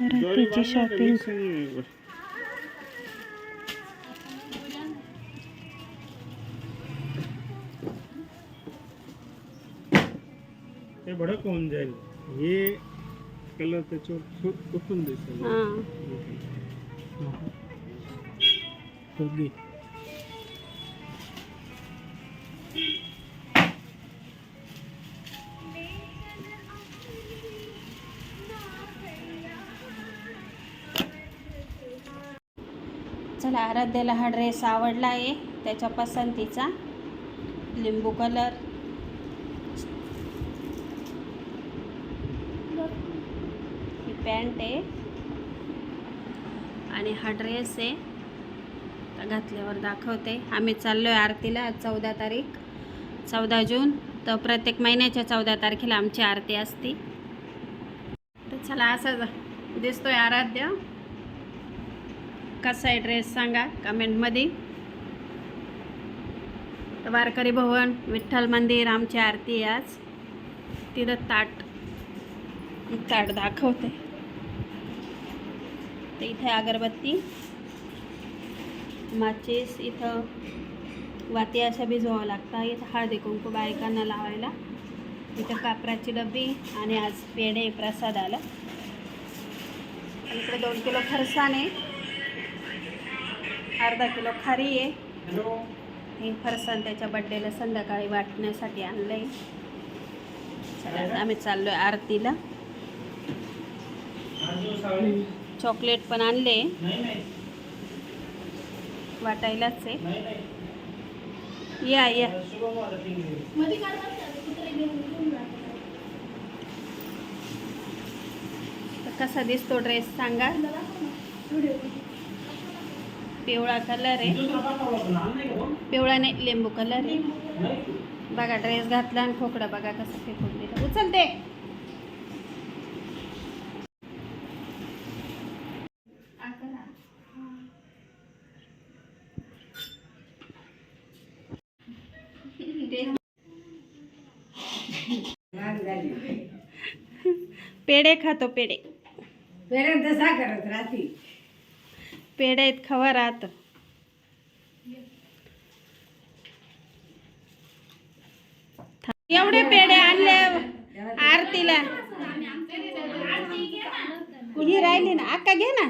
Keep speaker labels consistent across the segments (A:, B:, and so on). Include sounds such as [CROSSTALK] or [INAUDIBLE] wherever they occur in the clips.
A: रात्रीची शॉपिंग
B: हे भडक कोण जाईल हे कलर त्याच्यावर उठून दिसेल
A: हा। चला आराध्याला हा ड्रेस आवडला आहे. त्याच्या पसंतीचा लिंबू कलर ही पॅन्ट आहे. आणि हा ड्रेस आहे. आता घातल्यावर दाखवते. आम्ही चाललो आहे आरतीला आज चौदा तारीख चौदा जून. तर प्रत्येक महिन्याच्या चौदा तारखेला आमची आरती असते. तर चला असं दिसतोय आराध्य. कसा आहे ड्रेस सांगा? कमेंटमध्ये. तर वारकरी भवन विठ्ठल मंदिर आमची आरती आहे आज. तिथं ताट ताट दाखवते. तर इथे अगरबत्ती माचीस इथं वाती अशा भिजवावं लागतं इथं हळदी कुंकू बायकांना लावायला. इथं कापराची डब्बी आणि आज पेढे प्रसाद आला. इकडे दोन किलो फरसाण आहे अर्धा किलो खारी आहे.
B: हॅलो.
A: हे फरसाण त्याच्या बड्डेला संध्याकाळी वाटण्यासाठी आणलंय. चला आता आम्ही चाललोय आरतीला. चॉकलेट पण आणले.
B: नाही नाही.
A: वाटायलाच आहे.
B: नाही नाही.
A: या या. कसा दिसतो ड्रेस सांगा. पिवळा कलर आहे.
B: नाही
A: पिवळा नाही लिंबू कलर आहे. बघा ड्रेस घातला आणि खोकडा बघा कसं फेकून दिलं. उचलते. पेढे खातो पेढे.
C: पेरेंत तसा करत राहते.
A: पेढे आहेत खवा राहत. एवढे पेढे आणले आरतीला. ही राहिली ना. अक्का घे ना.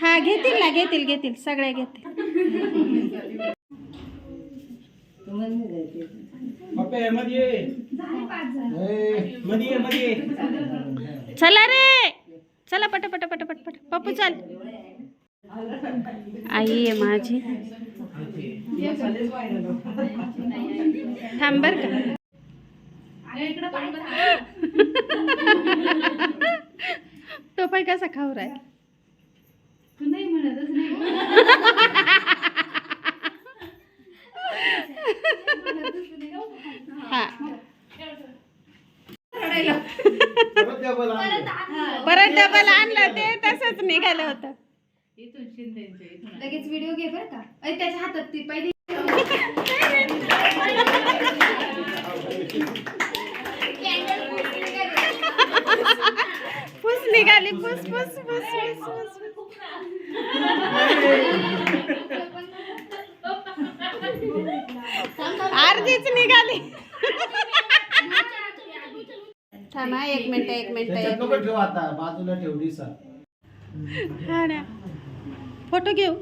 A: हा घेतील ना घेतील घेतील. सगळे घेतील. चला रे. चला पट पट पट पट पट. पप्पू चल. आई आहे माझी. थांब बर का. तो पाय कसा खाऊ राय [LAUGHS] हा
B: परत डबल आणलं.
A: परत डबल आणलं ते तसंच निघालं होतं.
D: लगेच व्हिडिओ घे बरं का. अरे त्याच्या हातात ती पहिली
A: फुस निघाली फुस फुस फुस फुस फुस. अर्धीच निघाली. थांबा एक मिनिट एक मिनिट
E: त्याच्यात
A: एक
E: नको ठेव आता बाजूला ठेव दिसा
A: हा ना. फोटो घेऊ.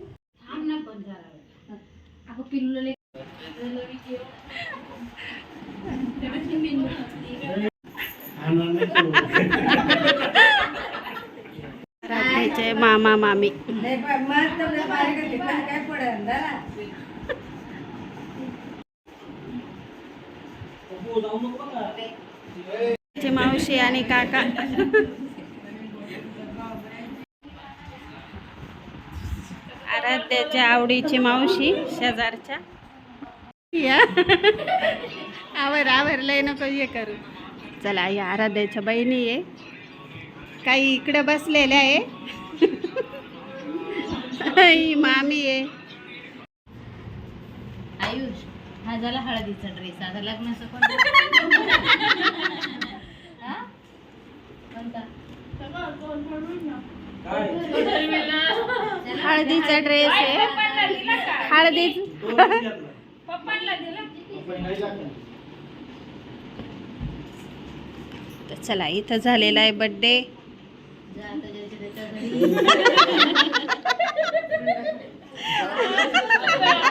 A: रात्रीचे मामा मामी. ची मावशी आणि काका. आराध्याच्या आवडीची मावशी शेजारच्या. या. आवर आवर लय नको हे करू. चला या आराध्याच्या बहिणी आहे. काही इकडे बसलेल्या आहे. मामी आहे.
F: आयुष हा झाला हळदीचा ड्रेस आता लग्नाचं [LAUGHS]
A: हळदीचा ड्रेस आहे. हळदी [LAUGHS] चला इथं झालेला आहे बड्डे [LAUGHS] [LAUGHS]